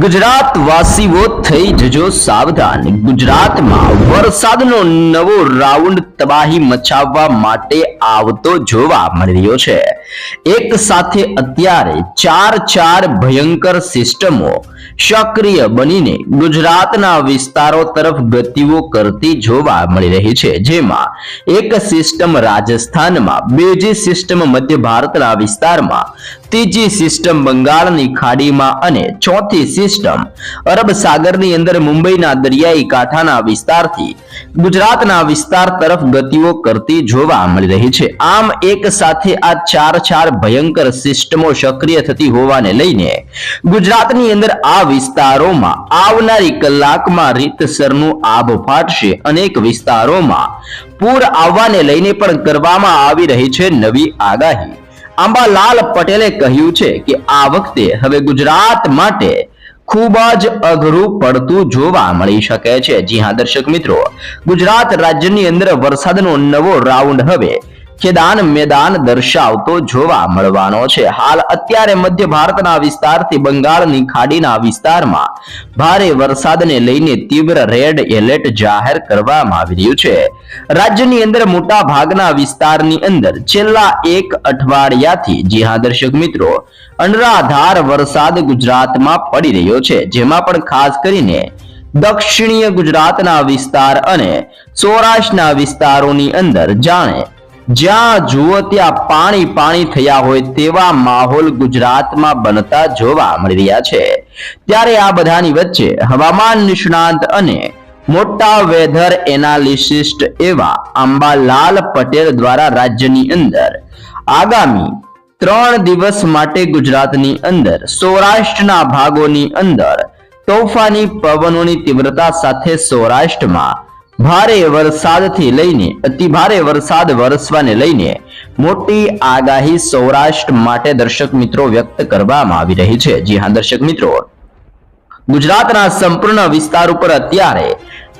ગુજરાત વાસીઓ થઈ જજો સાવધાન. ગુજરાતમાં વરસાદનો નવો રાઉન્ડ તબાહી મચાવવા માટે આવતો જોવા મળી રહ્યો છે. એક સાથે અત્યારે ચાર ચાર ભયંકર સિસ્ટમો સક્રિય બનીને ગુજરાતના વિસ્તારો તરફ ગતિઓ કરતી જોવા મળી રહી છે. જેમાં એક સિસ્ટમ રાજસ્થાનમાં, બીજી સિસ્ટમ મધ્ય ભારતના વિસ્તારમાં ત્રીજી સિસ્ટમ બંગાળની ખાડીમાં અને ચોથી સિસ્ટમ અરબ સાગરની અંદર મુંબઈના દરિયાઈ કાંઠાના વિસ્તારથી ગુજરાતના વિસ્તાર તરફ ગતિઓ કરતી જોવા મળી રહી છે. આમ એક સાથે આ ચાર ચાર ભયંકર સિસ્ટમો સક્રિય થતી હોવાને લઈને ગુજરાતની અંદર આ વિસ્તારોમાં આવનારી કલાકમાં રીતસરનું આભ ફાટશે. અનેક વિસ્તારોમાં પૂર આવવાને લઈને પણ કરવામાં આવી રહી છે નવી આગાહી. આંબાલાલ પટેલે કહ્યું છે કે આ વખતે હવે ગુજરાત માટે ખૂબ જ અઘરું પડતું જોવા મળી શકે છે. જી હા, દર્શક મિત્રો, ગુજરાત રાજ્યની અંદર વરસાદનો નવો રાઉન્ડ હવે ખેદાન મેદાન દર્શાવતો જોવા મળવાનો છે. હાલ અત્યારે મધ્ય ભારતના વિસ્તારથી બંગાળની ખાડીના વિસ્તારમાં ભારે વરસાદને લઈને તીવ્ર રેડ એલર્ટ જાહેર કરવામાં આવી રહ્યું છે. રાજ્યની અંદર મોટા ભાગના વિસ્તારની અંદર છેલ્લા એક અઠવાડિયાથી, જી હા, દર્શક મિત્રો, અનરાધાર વરસાદ ગુજરાતમાં પડી રહ્યો છે. જેમાં પણ ખાસ કરીને દક્ષિણીય ગુજરાતના વિસ્તાર અને સૌરાષ્ટ્રના વિસ્તારોની અંદર જાણે જ્યાં જુઓ ત્યાં પાણી પાણી થયા હોય તેવા માહોલ ગુજરાતમાં બનતા જોવા મળી રહ્યા છે. ત્યારે આ બધાની વચ્ચે હવામાન નિષ્ણાંત અને મોટા વેધર એનાલિસિસ્ટ એવા અંબાલાલ પટેલ દ્વારા રાજ્યની અંદર આગામી ત્રણ દિવસ માટે ગુજરાતની અંદર સૌરાષ્ટ્રના ભાગોની અંદર તોફાની પવનોની તીવ્રતા સાથે સૌરાષ્ટ્રમાં ભારે વરસાદથી લઈને, અતિ ભારે વરસાદ વરસવાને લઈને મોટી આગાહી સૌરાષ્ટ્ર માટે દર્શક મિત્રો વ્યક્ત કરવામાં આવી રહી છે. જી હા, દર્શક મિત્રો. ગુજરાતના સંપૂર્ણ વિસ્તાર ઉપર અત્યારે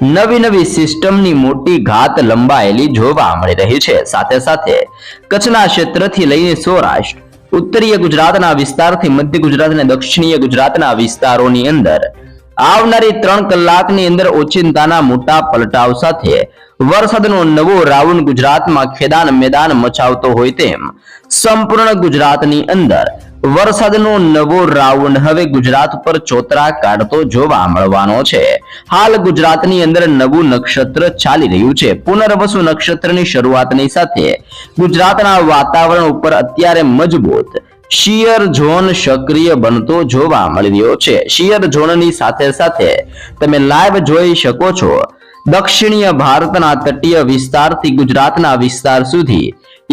નવી નવી સિસ્ટમની મોટી ઘાત લંબાયેલી જોવા મળી રહી છે. સાથે સાથે કચ્છના ક્ષેત્રથી લઈને સૌરાષ્ટ્ર, ઉત્તરીય ગુજરાતના વિસ્તારથી મધ્ય ગુજરાત અને દક્ષિણીય ગુજરાતના વિસ્તારોની અંદર આવનારી ત્રણ કલાકની અંદર ઓચિંતાના મોટા પલટાવ સાથે વરસાદનો નવો રાઉન્ડ ગુજરાતમાં ખેદાન મેદાન મચાવતો હોય તેમ સંપૂર્ણ ગુજરાતની અંદર વરસાદનો નવો રાઉન્ડ હવે ગુજરાત પર ચોતરા કાઢતો જોવા મળવાનો છે. હાલ ગુજરાતની અંદર નવું નક્ષત્ર ચાલી રહ્યું છે. પુનર્વસુ નક્ષત્રની શરૂઆતની સાથે ગુજરાતના વાતાવરણ ઉપર અત્યારે મજબૂત શિયર ઝોન સક્રિય બનતો જોવા મળી રહ્યો છે. શિયર ઝોનની સાથે સાથે તમે લાઈવ જોઈ શકો છો. દક્ષિણીય ભારતના તટીય વિસ્તારથી ગુજરાતના વિસ્તાર સુધી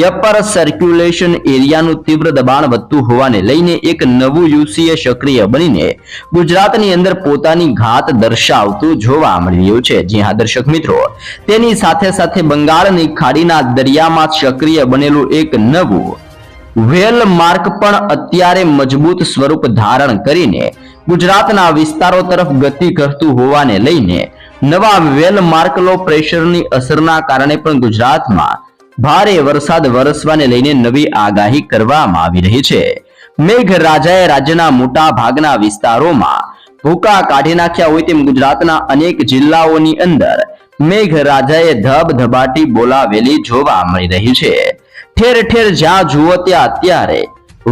અપર સર્ક્યુલેશન એરિયાનું તીવ્ર દબાણ વધતું હોવાને લઈને એક નવું યુસીએ સક્રિય બનીને ગુજરાતની અંદર પોતાની ઘાત દર્શાવતું જોવા મળી રહ્યું છે. જી હા, દર્શક મિત્રો, તેની સાથે સાથે બંગાળની ખાડીના દરિયામાં સક્રિય બનેલું એક નવું વેલ માર્ક પણ અત્યારે મજબૂત સ્વરૂપ ધારણ કરીને ગુજરાતના વિસ્તારો તરફ ગતિ કરતું હોવાને લઈને નવા વેલ માર્ક લો પ્રેશરની અસરના કારણે પણ ગુજરાતમાં ભારે વરસાદ વરસવાને લઈને નવી આગાહી કરવામાં આવી રહી છે. મેઘરાજાએ રાજ્યના મોટા ભાગના વિસ્તારોમાં ભૂકા કાઢી નાખ્યા હોય તેમ ગુજરાતના અનેક જિલ્લાઓની અંદર મેઘરાજાએ ધબધબાટી બોલાવેલી જોવા મળી રહી છે. ઠેર ઠેર જ્યાં જુઓ ત્યાં અત્યારે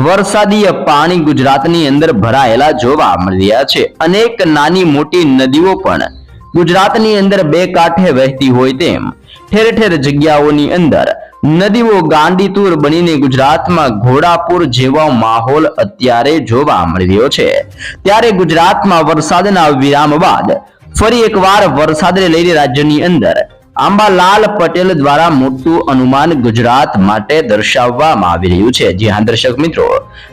વરસાદીય પાણી ગુજરાતની અંદર ભરાયેલા જોવા મળી રહ્યા છે. અનેક નાની મોટી નદીઓ પણ ગુજરાતની અંદર બે કાંઠે વહેતી હોય તેમ ઠેર ઠેર જગ્યાઓની અંદર નદીઓ ગાંડીતુર બનીને ગુજરાતમાં ઘોડાપુર જેવો માહોલ અત્યારે જોવા મળી રહ્યો છે. ત્યારે ગુજરાતમાં વરસાદના વિરામ બાદ ફરી એકવાર વરસાદને લઈને રાજ્યની અંદર આંબાલાલ પટેલ દ્વારા મોટું અનુમાન ગુજરાત માટે દર્શાવવામાં આવી રહ્યું છે. જી હા, દર્શક મિત્રો,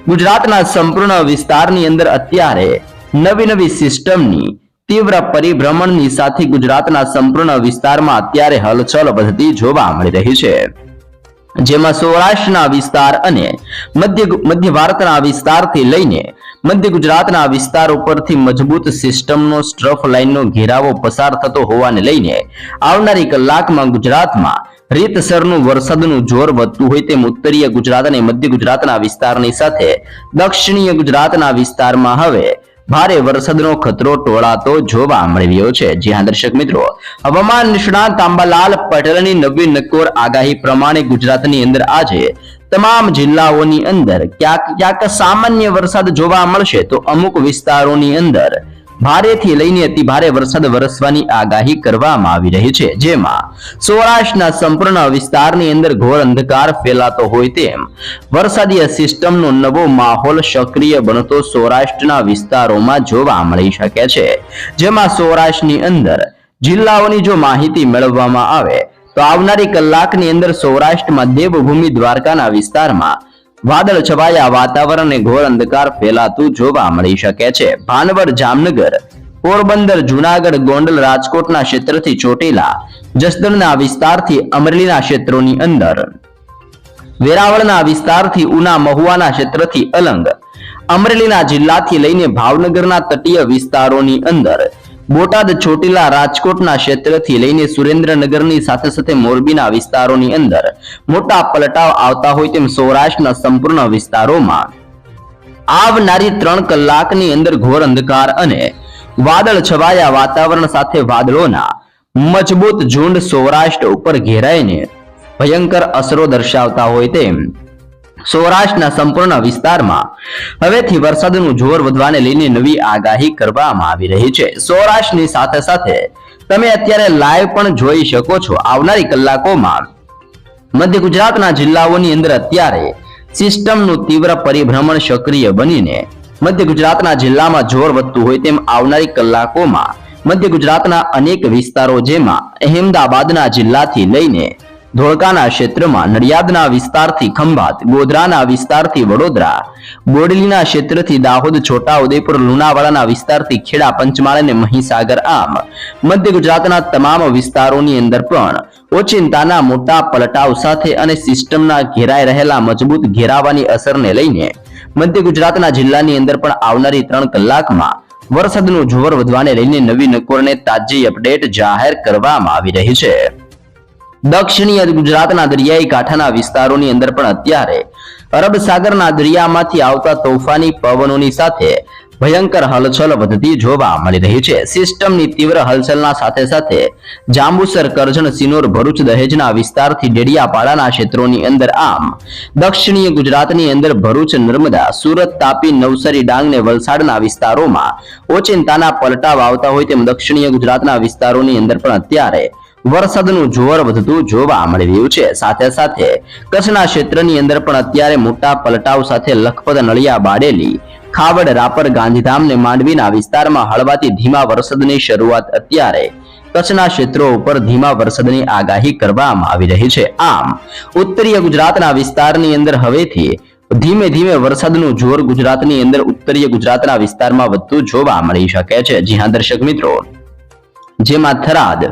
ગુજરાતના સંપૂર્ણ વિસ્તારની અંદર અત્યારે નવી નવી સિસ્ટમની તીવ્ર પરિભ્રમણની સાથે ગુજરાતના સંપૂર્ણ વિસ્તારમાં અત્યારે હલચલ વધતી જોવા મળી રહી છે. જેમાં સૌરાષ્ટ્રના વિસ્તાર અને મધ્ય મધ્ય ભારતના વિસ્તારથી લઈને મધ્ય ગુજરાતના વિસ્તાર ઉપરથી મજબૂત સિસ્ટમનો સ્ટ્રફ લાઇનનો ઘેરાવો પસાર થતો હોવાને લઈને આવનારી કલાકમાં ગુજરાતમાં રીતસરનું વરસાદનું જોર વધતું હોય તેમ ઉત્તરીય ગુજરાત અને મધ્ય ગુજરાતના વિસ્તારની સાથે દક્ષિણીય ગુજરાતના વિસ્તારમાં હવે ભારે વરસાદનો ખતરો ટોળાતો જોવા મળી રહ્યો છે. જી હા, દર્શક મિત્રો, હવામાન નિષ્ણાત તાંબાલાલ પટેલની નવી નકોર આગાહી પ્રમાણે ગુજરાતની અંદર આજે તમામ જિલ્લાઓની અંદર ક્યાંક ક્યાંક સામાન્ય વરસાદ જોવા મળશે તો અમુક વિસ્તારોની અંદર ભારેથી લઈને અતિ ભારે વરસાદ વરસવાની આગાહી કરવામાં આવી રહી છે. જેમાં સૌરાષ્ટ્રના સંપૂર્ણ વિસ્તારની અંદર ઘોર અંધકાર ફેલાતો હોય તેમ વરસાદીય સિસ્ટમનો નવો માહોલ સક્રિય બનતો સૌરાષ્ટ્રના વિસ્તારોમાં જોવા મળી શકે છે. જેમાં સૌરાષ્ટ્રની અંદર જિલ્લાઓની જો માહિતી મેળવવામાં આવે, તો આવનારી કલાકની અંદર સૌરાષ્ટ્રમાં દેવભૂમિ દ્વારકાના વિસ્તારમાં વાદળ છવાયા, વાતાવરણ અને ઘોર અંધકાર ફેલાતું જોવા મળી શકે છે. ભાનવર જામનગર, પોરબંદર, જુનાગઢ, ગોંડલ, રાજકોટના ક્ષેત્રથી ચોટીલા, જસદણના વિસ્તારથી અમરેલીના ક્ષેત્રોની અંદર. વેરાવળના વિસ્તારથી ઉના મહુવાના ક્ષેત્રથી અલંગ. અમરેલીના જિલ્લાથી લઈને ભાવનગરના તટીય વિસ્તારોની અંદર. બોટાદ ચોટીલા રાજકોટના ક્ષેત્રથી લઈને સુરેન્દ્રનગરની સાથે સાથે મોરબીના વિસ્તારોની અંદર મોટા પલટાવ આવતા હોય તેમ સૌરાષ્ટ્રના સંપૂર્ણ વિસ્તારોમાં આવનારી ત્રણ કલાકની અંદર ઘોર અંધકાર અને વાદળ છવાયા વાતાવરણ સાથે વાદળોના મજબૂત ઝુંડ સૌરાષ્ટ્ર ઉપર ઘેરાઈને ભયંકર અસરો દર્શાવતા હોય તેમ સૌરાષ્ટ્રના સંપૂર્ણ વિસ્તારમાં. હવેથી વરસાદનું જોર વધવાને લઈને નવી આગાહી કરવામાં આવી રહી છે. સૌરાષ્ટ્રની સાથે સાથે તમે અત્યારે લાઈવ પણ જોઈ શકો છો આવનારી કલાકોમાં. મધ્ય ગુજરાતના જિલ્લાઓની અંદર અત્યારે સિસ્ટમનું તીવ્ર પરિભ્રમણ સક્રિય બનીને મધ્ય ગુજરાતના જિલ્લામાં જોર વધતું હોય તેમ આવનારી કલાકોમાં મધ્ય ગુજરાતના અનેક વિસ્તારો જેમાં અહેમદાબાદના જિલ્લાથી લઈને ધોળકાના ક્ષેત્રમાં નડિયાદના વિસ્તારથી ખંભાત, ગોધરાના વિસ્તારથી વડોદરા, બોડલીના ક્ષેત્રથી દાહોદ, છોટાઉદેપુર, લુણાવાડાના વિસ્તારથી ખેડા, પંચમહાલ અને મહીસાગર આમ. મધ્ય ગુજરાતના તમામ વિસ્તારોની અંદર પણ ઓચિંતાના મોટા પલટાવ સાથે અને સિસ્ટમના ઘેરાઈ રહેલા મજબૂત ઘેરાવાની અસરને લઈને મધ્ય ગુજરાતના જિલ્લાની અંદર પણ આવનારી ત્રણ કલાકમાં વરસાદનું જોર વધવાને લઈને નવી નકોરને તાજી અપડેટ જાહેર કરવામાં આવી રહી છે. દક્ષિણીય ગુજરાતના દરિયાઈ કાંઠાના વિસ્તારોની અંદર પણ અત્યારે અરબ સાગરના દરિયામાંથી આવતા તોફાની પવનોની સાથે ભયંકર હલચલ વધતી જોવા મળી રહી છે. સિસ્ટમની તીવ્ર હલચલના સાથે સાથે જાંબુસર, કરજણ, સિનોર, ભરૂચ દહેજના વિસ્તારથી ડેડિયાપાડાના ક્ષેત્રોની અંદર આમ દક્ષિણીય ગુજરાતની અંદર ભરૂચ, નર્મદા, સુરત, તાપી, નવસારી, ડાંગ ને વલસાડના વિસ્તારોમાં ઓચિંતાના પલટાવ આવતા હોય તેમ દક્ષિણીય ગુજરાતના વિસ્તારોની અંદર પણ અત્યારે વરસાદનું જોર વધતું જોવા મળી રહ્યું છે. સાથે સાથે કચ્છના ક્ષેત્રની અંદર પણ અત્યારે મોટા પલટાવ સાથે લખપત નળિયા બાડેલી, ખાવડ, રાપર, ગાંધીધામ ને માંડવીના વિસ્તારમાં હળવાથી ધીમા વરસાદની શરૂઆત અત્યારે કચ્છના ક્ષેત્રો ઉપર ધીમા વરસાદની આગાહી કરવામાં આવી રહી છે. આમ, ઉત્તરીય ગુજરાતના વિસ્તારની અંદર હવેથી ધીમે ધીમે વરસાદનું જોર ગુજરાતની અંદર ઉત્તરીય ગુજરાતના વિસ્તારમાં વધતું જોવા મળી શકે છે. જી હા, દર્શક મિત્રો. જેમાં થરાદ,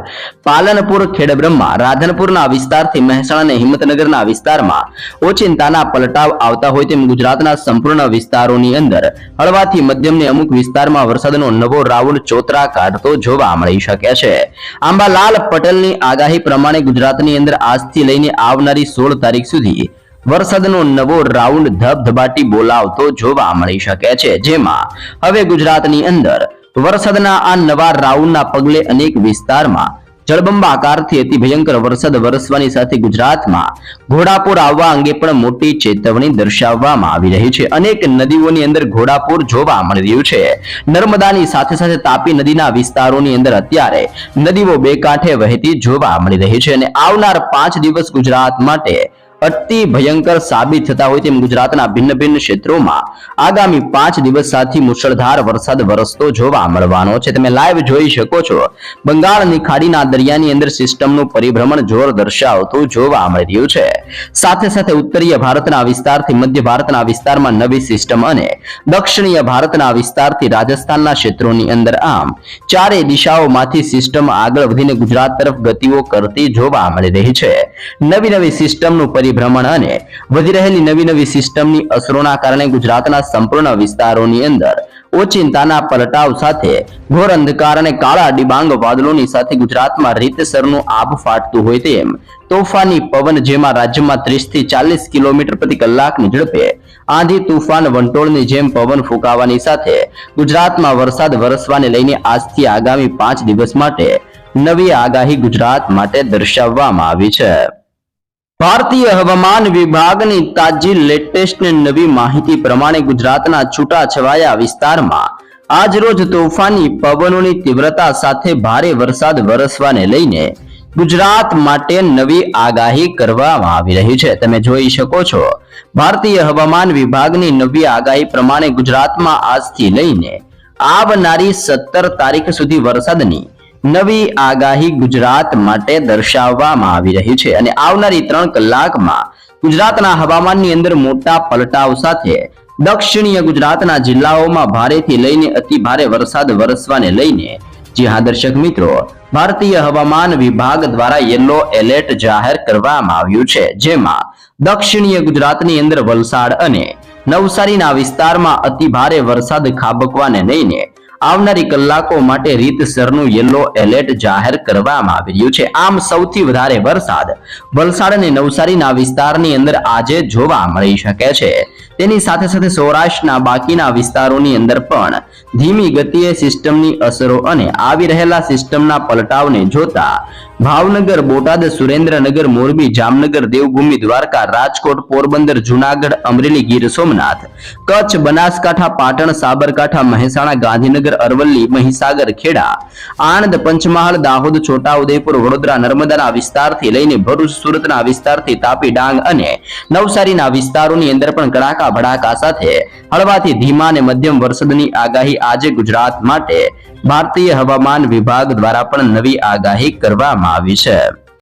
પાલનપુર, ખેડબ્રહ્મા, રાધનપુરના વિસ્તારથી મહેસાણા હિંમતનગરના વિસ્તારમાં ઓચિંતાના પલટાવ આવતા હોય તેમ ગુજરાતના સંપૂર્ણ વિસ્તારોની અંદર હળવાથી મધ્યમને અમુક વિસ્તારમાં વરસાદનો નવો રાઉન્ડ ચોતરા કાઢતો જોવા મળી શકે છે. આંબાલાલ પટેલની આગાહી પ્રમાણે ગુજરાતની અંદર આજથી લઈને આવનારી સોળ તારીખ સુધી વરસાદનો નવો રાઉન્ડ ધબધબાટી બોલાવતો જોવા મળી શકે છે. જેમાં હવે ગુજરાતની અંદર વરસાદના આ નવા રાઉન્ડના પગલે અનેક વિસ્તારમાં જળબંબાકારથી અતિ ભયંકર વરસાદ વરસવાની સાથે ગુજરાતમાં ઘોડાપુર આવવા અંગે પણ મોટી ચેતવણી દર્શાવવામાં આવી રહી છે. અનેક નદીઓની અંદર ઘોડાપુર જોવા મળી રહ્યું છે. નર્મદાની સાથે સાથે તાપી નદીના વિસ્તારોની અંદર અત્યારે નદીઓ બે કાંઠે વહેતી જોવા મળી રહી છે અને આવનાર પાંચ દિવસ ગુજરાત માટે અતિ ભયંકર સાબિત થતા હોય તેમ ગુજરાતના ભિન્ન ભિન્ન ક્ષેત્રોમાં આગામી પાંચ દિવસ સાથે મુશળધાર વરસાદ વરસતો જોવા મળવાનો છે. તમે લાઈવ જોઈ શકો છો. બંગાળની ખાડીના દરિયાની અંદર સિસ્ટમનું પરિભ્રમણ જોર દર્શાવતું જોવા મળી રહ્યું છે. સાથે સાથે ઉત્તરીય ભારતના વિસ્તારથી મધ્ય ભારતના વિસ્તારમાં નવી સિસ્ટમ અને દક્ષિણીય ભારતના વિસ્તારથી રાજસ્થાનના ક્ષેત્રોની અંદર આમ ચારે દિશાઓમાંથી સિસ્ટમ આગળ વધીને ગુજરાત તરફ ગતિઓ કરતી જોવા મળી રહી છે. નવી નવી સિસ્ટમનું પરિભ્રમણ અને વધી રહેલી નવી નવી સિસ્ટમની અસરોના કારણે ગુજરાતના સંપૂર્ણ વિસ્તારોની અંદર ઓચિંતાના પલટાવ સાથે ઘોર અંધકાર અને કાળા ડિબાંગ વાદળોની સાથે ગુજરાતમાં રીતસરનું આબ ફાટતું હોય તેમ તોફાની પવન જેમાં રાજ્યમાં ત્રીસથી ચાલીસ કિલોમીટર પ્રતિ કલાકની ઝડપે આંધી તુફાન વંટોળની જેમ પવન ફૂંકાવાની સાથે ગુજરાતમાં વરસાદ વરસવાને લઈને આજથી આગામી પાંચ દિવસ માટે નવી આગાહી ગુજરાત માટે દર્શાવવામાં આવી છે. ભારતીય હવામાન વિભાગની તાજી લેટેસ્ટ નવી માહિતી પ્રમાણે ગુજરાતના છૂટાછવાયા વિસ્તારમાં આજરોજ તોફાની પવનોની તીવ્રતા સાથે ભારે વરસાદ વરસવાને લઈને ગુજરાત માટે નવી આગાહી કરવામાં આવી રહી છે. તમે જોઈ શકો છો, ભારતીય હવામાન વિભાગની નવી આગાહી પ્રમાણે ગુજરાતમાં આજથી લઈને આવનારી સત્તર તારીખ સુધી વરસાદની નવી આગાહી ગુજરાત માટે દર્શાવવામાં આવી રહી છે અને આવનારી ત્રણ કલાકમાં ગુજરાતના હવામાનની અંદર મોટા પલટાવ સાથે દક્ષિણીય ગુજરાતના જિલ્લાઓમાં ભારેથી લઈને અતિ ભારે વરસાદ વરસવાને લઈને, જી હા દર્શક મિત્રો, ભારતીય હવામાન વિભાગ દ્વારા યલો એલર્ટ જાહેર કરવામાં આવ્યું છે, જેમાં દક્ષિણીય ગુજરાતની અંદર વલસાડ અને નવસારીના વિસ્તારમાં અતિ ભારે વરસાદ ખાબકવાને લઈને આવનારી કલાકો માટે રીતસરનું યલો એલર્ટ જાહેર કરવામાં આવી રહ્યું છે. આમ સૌથી વધારે વરસાદ વલસાડ અને નવસારીના વિસ્તારની અંદર આજે જોવા મળી શકે છે. તેની સાથે સાથે સૌરાષ્ટ્રના બાકીના વિસ્તારોની અંદર પણ ધીમી ગતિએ સિસ્ટમની અસરો અને આવી રહેલા સિસ્ટમના પલટાવને જોતા ભાવનગર, બોટાદ, સુરેન્દ્રનગર, મોરબી, જામનગર, દેવભૂમિ, દ્વારકા, રાજકોટ, પોરબંદર, જુનાગઢ, અમરેલી, ગીર સોમનાથ, કચ્છ, બનાસકાંઠા, પાટણ, સાબરકાંઠા, મહેસાણા, ગાંધીનગર, અરવલ્લી, મહીસાગર, ખેડા, આણંદ, પંચમહાલ, દાહોદ, છોટાઉદેપુર, વડોદરા, નર્મદાના વિસ્તારથી લઈને ભરૂચ, સુરતના વિસ્તારથી તાપી ડાંગ અને નવસારીના વિસ્તારોની અંદર પણ કડાકા ભડાકા સાથે હળવાથી ધીમા અને મધ્યમ વરસાદની આગાહી આજે ગુજરાત માટે ભારતીય હવામાન વિભાગ દ્વારા પણ નવી આગાહી કરવામાં આવી છે.